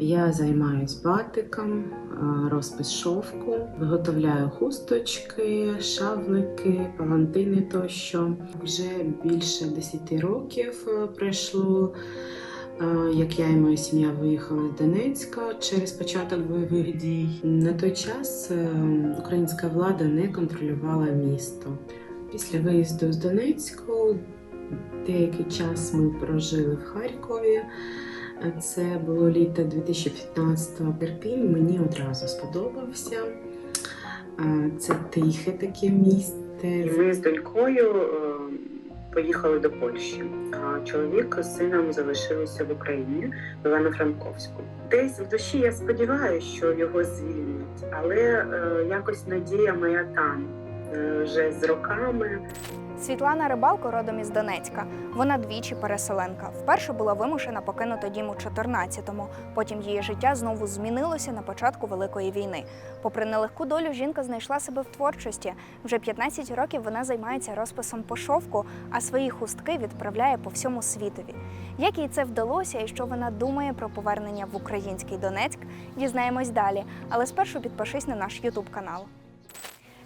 Я займаюсь батиком, розпис шовку, виготовляю хусточки, шавлики, палантини тощо. Вже більше 10 років е, пройшло. е, Як я і моя сім'я виїхали з Донецька через початок бойових дій. На той час е, українська влада не контролювала місто. Після виїзду з Донецьку деякий час ми прожили в Харкові. Це було літо 2015-го. Ірпінь мені одразу сподобався. Це тихе таке місце. Ми з донькою е, поїхали до Польщі. А чоловік з сином залишилися в Україні в Івано-Франковську. Десь в душі я сподіваюся, що його звільнять, але е, якось надія моя там е, вже з роками. Світлана Рибалко родом із Донецька. Вона двічі переселенка. Вперше була вимушена покинути дім у 14-му. Потім її життя знову змінилося на початку Великої війни. Попри нелегку долю, жінка знайшла себе в творчості. Вже 15 років вона займається розписом по шовку, а свої хустки відправляє по всьому світові. Як їй це вдалося і що вона думає про повернення в український Донецьк, дізнаємось далі. Але спершу підпишись на наш Ютуб канал.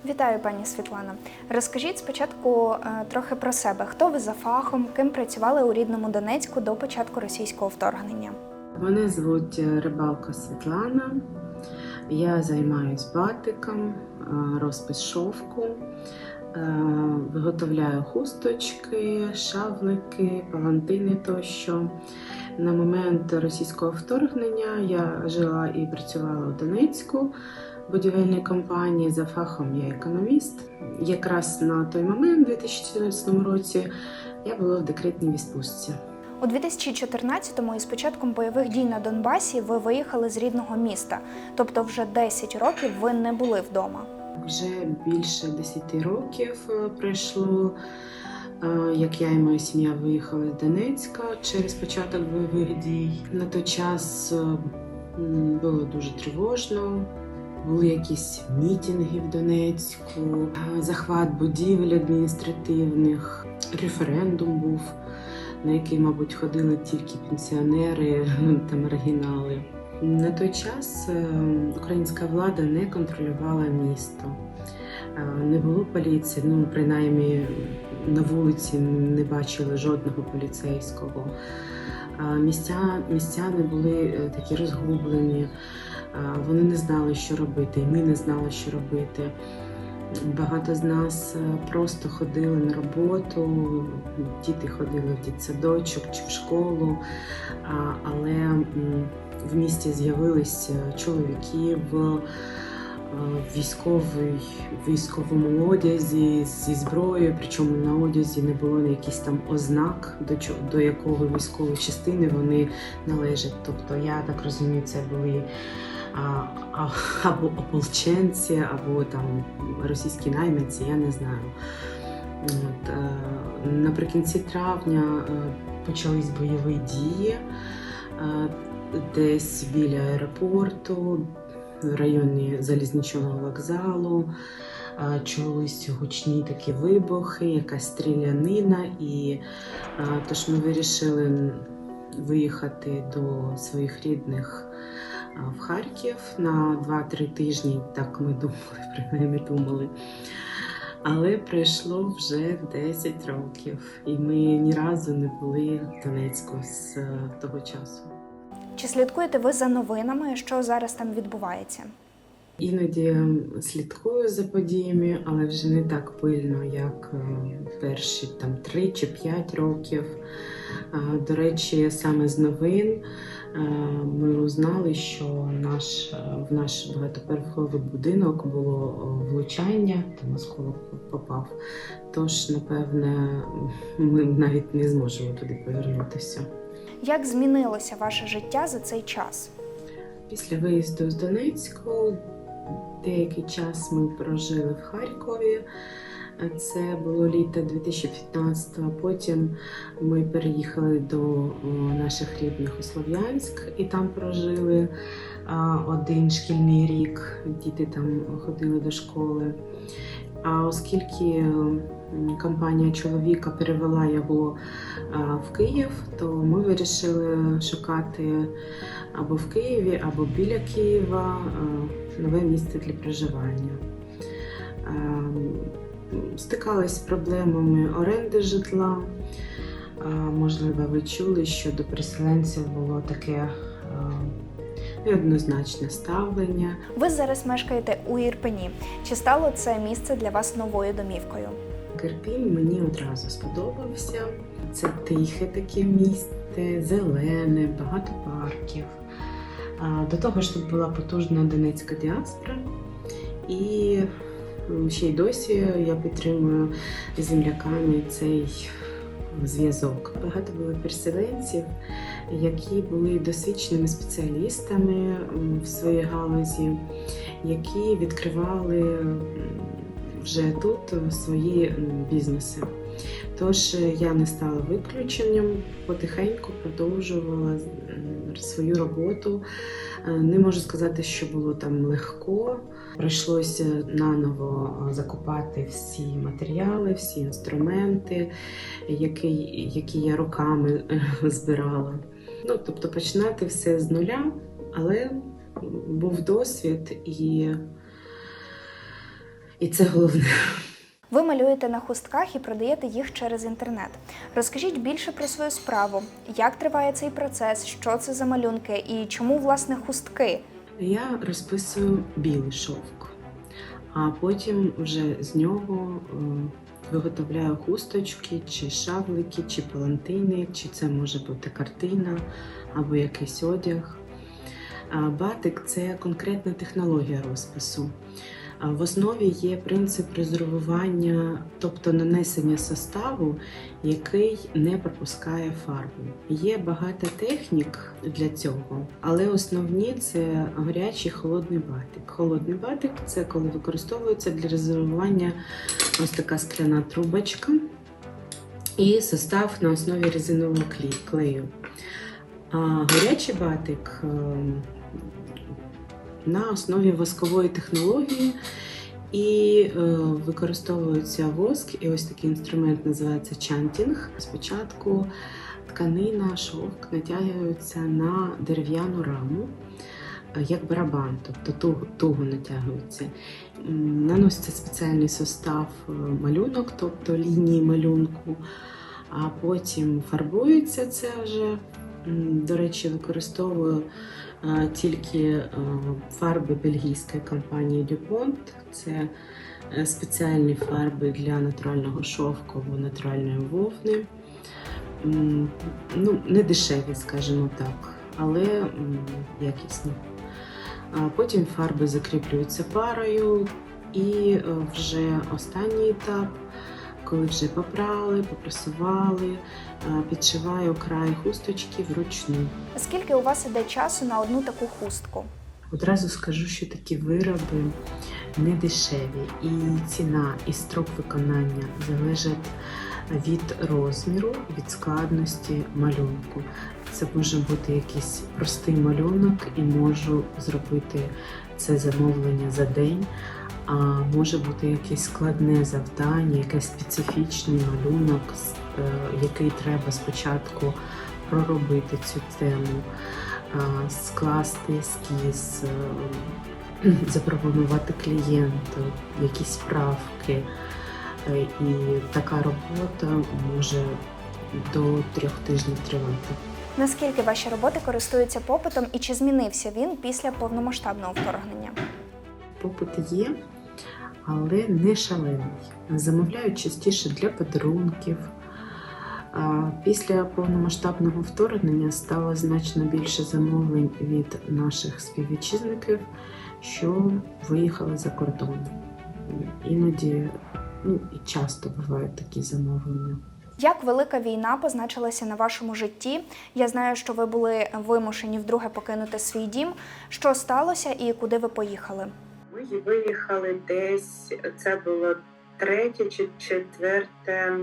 Вітаю, пані Світлана. Розкажіть спочатку е, трохи про себе. Хто ви за фахом, ким працювали у рідному Донецьку до початку російського вторгнення? Мене звуть е, Рибалка Світлана. Я займаюсь батиком, е, розпис шовку, виготовляю хусточки, шавлики, палантини тощо. На момент російського вторгнення я жила і працювала у Донецьку в будівельній компанії. За фахом я економіст. Якраз на той момент, у 2014 році, я була в декретній відпустці. У 2014-му із початком бойових дій на Донбасі ви виїхали з рідного міста, тобто вже 10 років ви не були вдома. Вже більше 10 років е, пройшло, е, як я і моя сім'я виїхали з Донецька через початок бойових дій. На той час е, було дуже тривожно. Були якісь мітинги в Донецьку, захват будівель адміністративних, референдум був, на який, мабуть, ходили тільки пенсіонери та маргінали. На той час е, українська влада не контролювала місто. Е, Не було поліції, ну принаймні на вулиці не бачили жодного поліцейського. Е, Місця, містяни були такі розгублені, вони не знали, що робити, і ми не знали, що робити. Багато з нас е, просто ходили на роботу, діти ходили в дитсадочок чи в школу, але в місті з'явилися чоловіки в е, військовій, військовому одязі зі зброєю, причому на одязі не було якихось там ознак, до, чого, до якого військової частини вони належать. Тобто, я так розумію, це були або ополченці, або там російські найманці, я не знаю. От, е, наприкінці травня е, почались бойові дії е, десь біля аеропорту, в районі залізничного вокзалу. Чулись гучні такі вибухи, якась стрілянина, і тож ми вирішили виїхати до своїх рідних в Харків на 2-3 тижні. Так ми думали, принаймні думали. Але пройшло вже 10 років, і ми ні разу не були в Донецьку з е, того часу. Чи слідкуєте ви за новинами, що зараз там відбувається? Іноді слідкую за подіями, але вже не так пильно, як е, перші там 3 чи 5 років. Е, До речі, саме з новин е, ми узнали, що наш, е, в наш багатоповерховий будинок було е, влучання, там осколок попав. Тож, напевне, ми навіть не зможемо туди повернутися. Як змінилося ваше життя за цей час? Після виїзду з Донецьку деякий час ми прожили в Харкові. Це було літо 2015-го. Потім ми переїхали до наших рідних у Слов'янськ і там прожили один шкільний рік. Діти там ходили до школи. А оскільки компанія чоловіка перевела його в Київ, то ми вирішили шукати або в Києві, або біля Києва нове місце для проживання. Стикались з проблемами оренди житла. Можливо, ви чули, що до переселенців було таке неоднозначне ставлення. Ви зараз мешкаєте у Ірпені. Чи стало це місце для вас новою домівкою? Кирпінь мені одразу сподобався. Це тихе таке місце, зелене, багато парків. До того ж тут була потужна донецька діаспора. І ще й досі я підтримую з земляками цей зв'язок. Багато було переселенців, які були досвідченими спеціалістами в своїй галузі, які відкривали вже тут свої бізнеси. Тож е, я не стала виключенням, потихеньку продовжувала свою роботу. Е, Не можу сказати, що було там легко. Прийшлося наново е, закупати всі матеріали, всі інструменти, які, які я руками е, збирала. Ну, тобто починати все з нуля, але був досвід і, і це головне. Ви малюєте на хустках і продаєте їх через інтернет. Розкажіть більше про свою справу, як триває цей процес, що це за малюнки і чому власне хустки? Я розписую білий шовк, а потім вже з нього е, виготовляю хусточки, чи шаблики, чи палантини, чи це може бути картина або якийсь одяг. Батик це конкретна технологія розпису. В основі є принцип резервування, тобто нанесення составу, який не пропускає фарбу. Є багато технік для цього, але основні це гарячий холодний батик. Холодний батик це коли використовується для резервування ось така скляна трубочка і состав на основі резинового клею. А гарячий батик ем, на основі воскової технології і е, використовується воск, і ось такий інструмент називається чантінг. Спочатку тканина, шовк натягуються на дерев'яну раму, е, як барабан, тобто туго, натягуються. Наноситься спеціальний состав е, малюнок, тобто лінії малюнку, а потім фарбується це вже. До речі, використовую тільки фарби бельгійської компанії DuPont. Це е, спеціальні фарби для натурального шовку або натуральної вовни. Ну, не дешеві, скажімо так, але якісні. Потім фарби закріплюються парою, і е, вже останній етап, коли вже попрали, попрасували, е, підшиваю край хусточки вручну. Скільки у вас іде часу на одну таку хустку? Одразу скажу, що такі вироби не дешеві, і ціна, і строк виконання залежать від розміру, від складності малюнку. Це може бути якийсь простий малюнок, і можу зробити це замовлення за день. А може бути якесь складне завдання, якийсь специфічний малюнок, е, який треба спочатку проробити цю тему скласти ескіз, е, запропонувати клієнту якісь правки. Е, І така робота може до трьох тижнів тривати. Наскільки ваші роботи користуються попитом і чи змінився він після повномасштабного вторгнення? Попит є, але не шалений. Замовляють частіше для подарунків. Після повномасштабного вторгнення стало значно більше замовлень від наших співвітчизників, що виїхали за кордон. Іноді ну, і часто бувають такі замовлення. Як велика війна позначилася на вашому житті? Я знаю, що ви були вимушені вдруге покинути свій дім. Що сталося і куди ви поїхали? Ми виїхали десь, це було третє чи четверте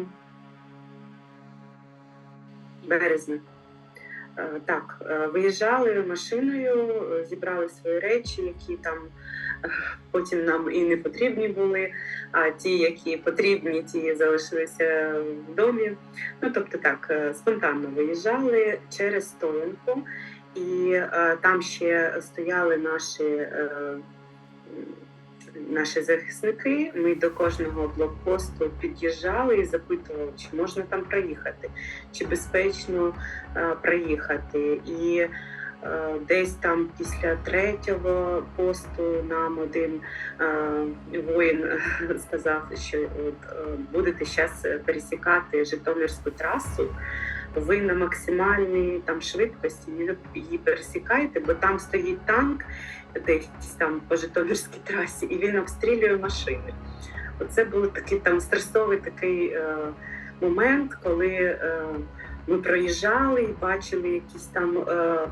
березня. Е, Так, е, виїжджали машиною, зібрали свої речі, які там е, потім нам і не потрібні були, а ті, які потрібні, ті залишилися в домі. Ну тобто так, спонтанно виїжджали через стоянку, і там ще стояли наші. Е, Наші захисники, ми до кожного блокпосту під'їжджали і запитували, чи можна там проїхати, чи безпечно е, проїхати. І е, десь там після третього посту нам один е, воїн сказав, що от, е, будете зараз пересікати Житомирську трасу. Ви на максимальній там швидкості її- пересікаєте, бо там стоїть танк десь там по Житомирській трасі, і він обстрілює машини. Оце був такий там стресовий такий е, момент, коли е, ми проїжджали і бачили якісь там е, е,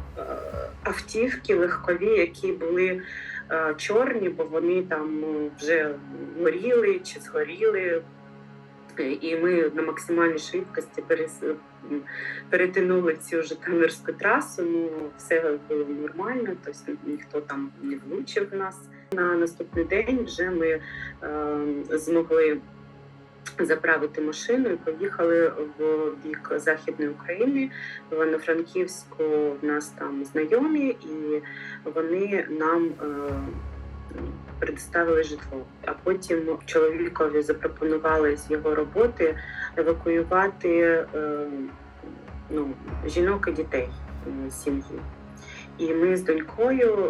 автівки легкові, які були е, чорні, бо вони там вже горіли чи згоріли. І ми на максимальній швидкості перес... перетинули цю Житомирську трасу. Ну все було нормально, тобто ніхто там не влучив нас. На наступний день вже ми е, змогли заправити машину і поїхали в бік Західної України. В Івано-Франківську в нас там знайомі, і вони нам е, предоставили житло. А потім чоловікові запропонували з його роботи евакуювати е, ну, жінок і дітей е, сім'ї. І ми з донькою е,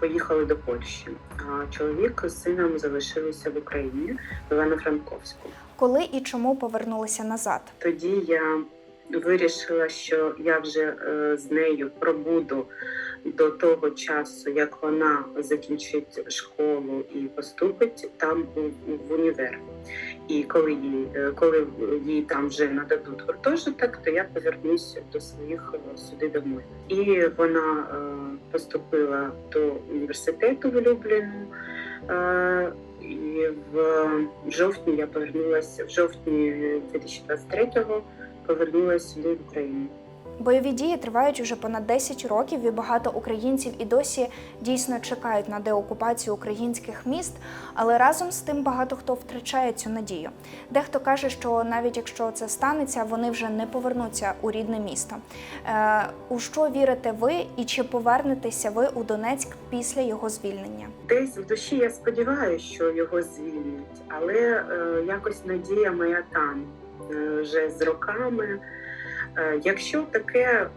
поїхали до Польщі. А чоловік з сином залишилися в Україні в Івано-Франковську. Коли і чому повернулися назад? Тоді я вирішила, що я вже е, з нею пробуду до того часу, як вона закінчить школу і поступить там в універ. І коли їй, е, коли їй там вже нададуть гуртожиток, то я повернуся до своїх е, сюди домой. І вона поступила до університету в Любліну. Е, і в жовтні я повернулася в жовтні 2023-го повернулася сюди в Україну. Бойові дії тривають уже понад 10 років, і багато українців і досі дійсно чекають на деокупацію українських міст, але разом з тим багато хто втрачає цю надію. Дехто каже, що навіть якщо це станеться, вони вже не повернуться у рідне місто. Е, у що вірите ви, і чи повернетеся ви у Донецьк після його звільнення? Десь в душі я сподіваюся, що його звільнять, але е, якось надія моя там е, вже з роками. Е, якщо таке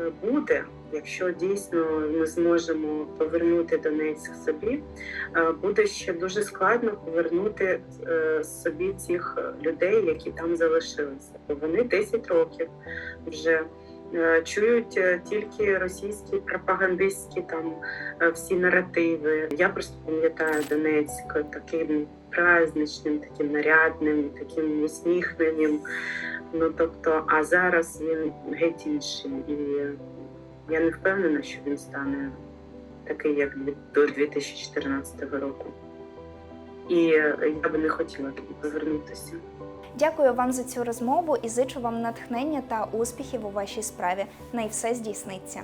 е, буде, якщо дійсно ми зможемо повернути Донецьк собі, е, буде ще дуже складно повернути собі цих людей, які там залишилися. Бо вони 10 років вже чують е, тільки російські пропагандистські там е, всі наративи. Я просто пам'ятаю Донецьк таким праздничним, таким нарядним, таким усміхненим. Ну тобто, а зараз він геть інший, і я не впевнена, що він стане такий, як до 2014 року. І я би не хотіла повернутися. Дякую вам за цю розмову і зичу вам натхнення та успіхів у вашій справі. Най все здійсниться.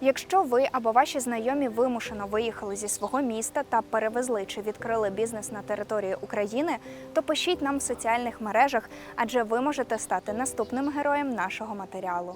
Якщо ви або ваші знайомі вимушено виїхали зі свого міста та перевезли чи відкрили бізнес на території України, то пишіть нам в соціальних мережах, адже ви можете стати наступним героєм нашого матеріалу.